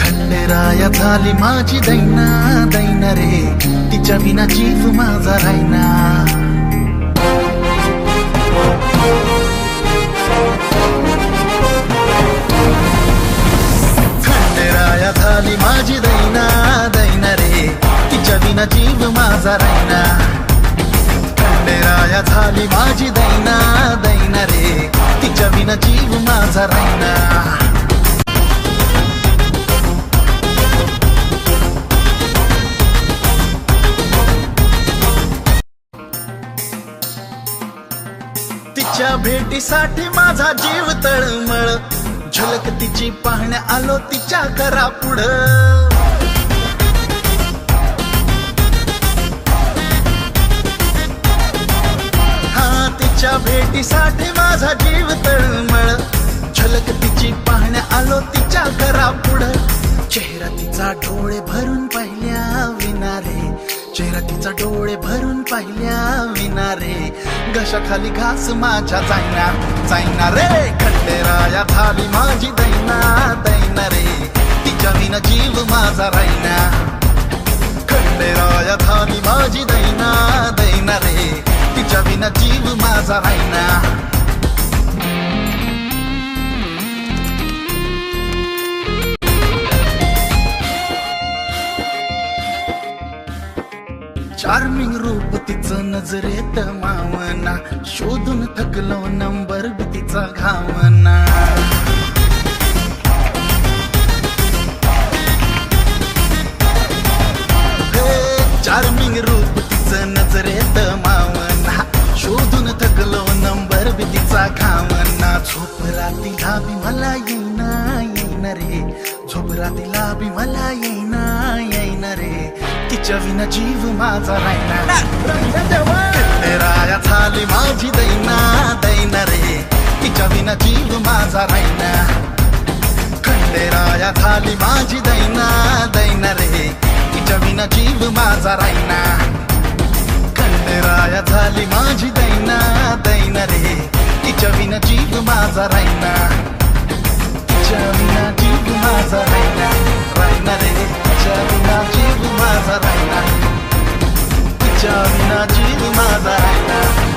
खंडेराया झाली माझी दैना दैना रे. तिच्या विना जीव माझा रायना. जीव माझा रायना खंडेराया झाली माझी दैना. दैना रे तिच्या विना जीव माझा रायना तिच्या भेटीसाठी माझा जीव तळमळ. झलक तिची पाहण्या आलो तिच्या करा पुढं तुझ्या भेटीसाठी माझा जीव तळमळ. झलक तिची पाहण्या आलो तिच्या घरा पुढं चेहरा तिचा डोळे भरून पाहिल्या विनारे. चेहरा तिचा डोळे भरून पाहिल्या विनारे. घशाखाली घास माझ्या जायना जायना रे. खंडेराया झाली माझी दैना दैना रे. तिच्या विना जीव माझा राहिला. जीव माझा चार्मिंग रूप तिचं नजरेत मावना. शोधून थकलो नंबर तिचा घावना. येईना येईना रे. झोप रातीला बी मला येईना येईना रे. तिच्या विना जीव माझा रायना राया झाली माझी दैना दैना रे. तिच्या विना जीव माझा रायना खंडेराया झाली माझी दैना दैना रे. तिच्या विना जीव माझा रायना खंडेराया झाली माझी दैना दैना रे. तिच्या विना जीव माझा रायना माझा रायना. रायना रे तिच्या विना जीव माझा रायना तिच्या विना जीव माझा रायना.